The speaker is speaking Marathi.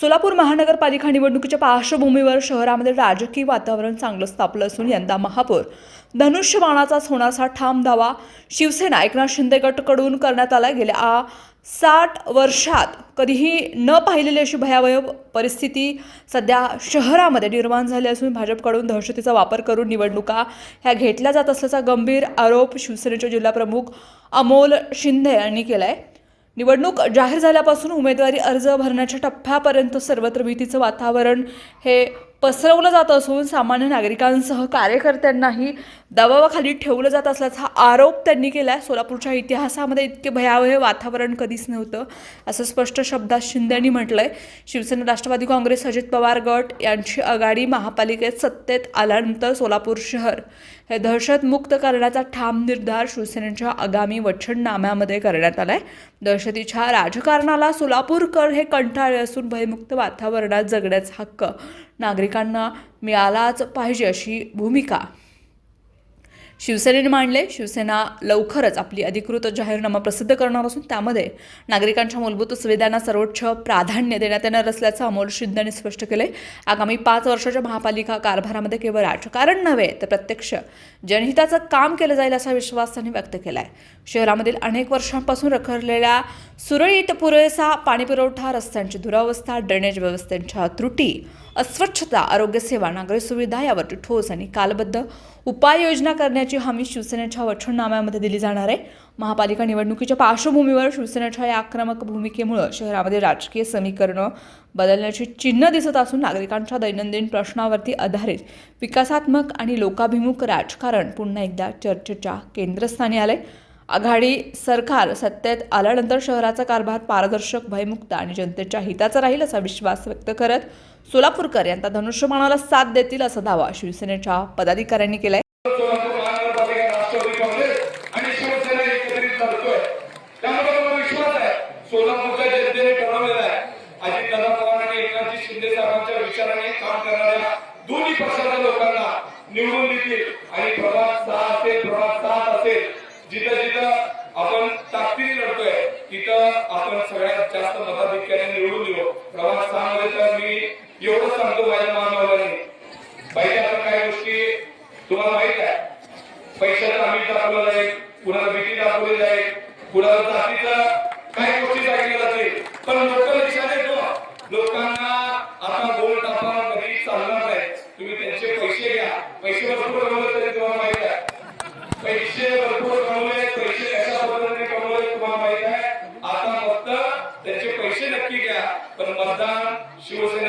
सोलापूर महानगरपालिका निवडणुकीच्या पार्श्वभूमीवर शहरामध्ये राजकीय वातावरण चांगलंच तापलं असून यंदा महापौर धनुष्यबाणाचाच होण्याचा ठाम दावा शिवसेना एकनाथ शिंदे गटकडून करण्यात आला गेल्या आ- साठ वर्षात कधीही न पाहिलेली अशी भयावह परिस्थिती सध्या शहरामध्ये निर्माण झाली असून भाजपकडून दहशतीचा वापर करून निवडणुका ह्या घेतल्या जात असल्याचा गंभीर आरोप शिवसेनेचे जिल्हाप्रमुख अमोल शिंदे यांनी केला आहे निवडणूक जाहीर झाल्यापासून उमेदवारी अर्ज भरण्याच्या टप्प्यापर्यंत सर्वत्र भीतीचं वातावरण हे पसरवलं जात असून सामान्य नागरिकांसह कार्यकर्त्यांनाही दबावाखाली ठेवलं जात असल्याचा आरोप त्यांनी केला आहे सोलापूरच्या इतिहासामध्ये इतके भयावह वातावरण कधीच नव्हतं असं स्पष्ट शब्दात शिंदे यांनी आहे शिवसेना राष्ट्रवादी काँग्रेस अजित पवार गट यांची आघाडी महापालिकेत सत्तेत आल्यानंतर सोलापूर शहर हे दहशतमुक्त करण्याचा ठाम निर्धार शिवसेनेच्या आगामी वचननाम्यामध्ये करण्यात आलाय. दहशतीच्या राजकारणाला सोलापूरकर हे कंटाळले असून भयमुक्त वातावरणात जगण्याचा हक्क नागरिकांना मिळालाच पाहिजे अशी भूमिका शिवसेनेने मांडले. शिवसेना लवकरच आपली अधिकृत जाहीरनामा प्रसिद्ध करणार असून त्यामध्ये नागरिकांच्या मूलभूत सुविधांना सर्वोच्च प्राधान्य देण्यात येणार असल्याचं अमोल शिंदेने स्पष्ट केले आगामी पाच वर्षाच्या महापालिका कारभारामध्ये केवळ राजकारण नव्हे तर प्रत्यक्ष जनहिताचं काम केलं जाईल असा विश्वास त्यांनी व्यक्त केला आहे शहरामधील अनेक वर्षांपासून रखडलेल्या सुरळीत पुरेसा पाणीपुरवठा रस्त्यांची दुरावस्था ड्रेनेज व्यवस्थेच्या त्रुटी अस्वच्छता आरोग्यसेवा नागरी सुविधा यावरती ठोस आणि कालबद्ध उपाययोजना करण्याची हमी शिवसेनेच्या वचननाम्यामध्ये दिली जाणार आहे. महापालिका निवडणुकीच्या पार्श्वभूमीवर शिवसेनेच्या या आक्रमक भूमिकेमुळं शहरामध्ये राजकीय समीकरणं बदलण्याची चिन्ह दिसत असून नागरिकांच्या दैनंदिन प्रश्नावरती आधारित विकासात्मक आणि लोकाभिमुख राजकारण पुन्हा एकदा चर्चेच्या केंद्रस्थानी आलं आहे आघाडी सरकार सत्तेत आल्यानंतर शहराचा कारभार पारदर्शक भयमुक्त आणि जनतेच्या हिताचा राहील असा विश्वास व्यक्त करत सोलापूरकर यांचा धनुष्यबाणाला साथ देतील असा दावा शिवसेनेच्या पदाधिकाऱ्यांनी केलाय. विचाराने काम करणाऱ्या दोन्ही पक्षाच्या लोकांना निवडून देतील आणि प्रभाग तुम्हाला माहीत आहे पैशाचा आम्ही दाखवलं जाईल कुणाला भीती दाखवली जाईल कुणाला जातीचा काही गोष्टी सांगितल्या जातील. पण लोक लक्षात येतो. लोकांना आता गोल टापा कधी चालणार नाही. तुम्ही त्यांचे पैसे घ्या. पैसे भरपूर कमवले तरी तुम्हाला माहीत आहे. पैसे भरपूर कमवले पैसे कशा पद्धतीने कमवले तुम्हाला माहीत आहे. आता फक्त त्याचे पैसे नक्की घ्या. पण मतदान शिवसेना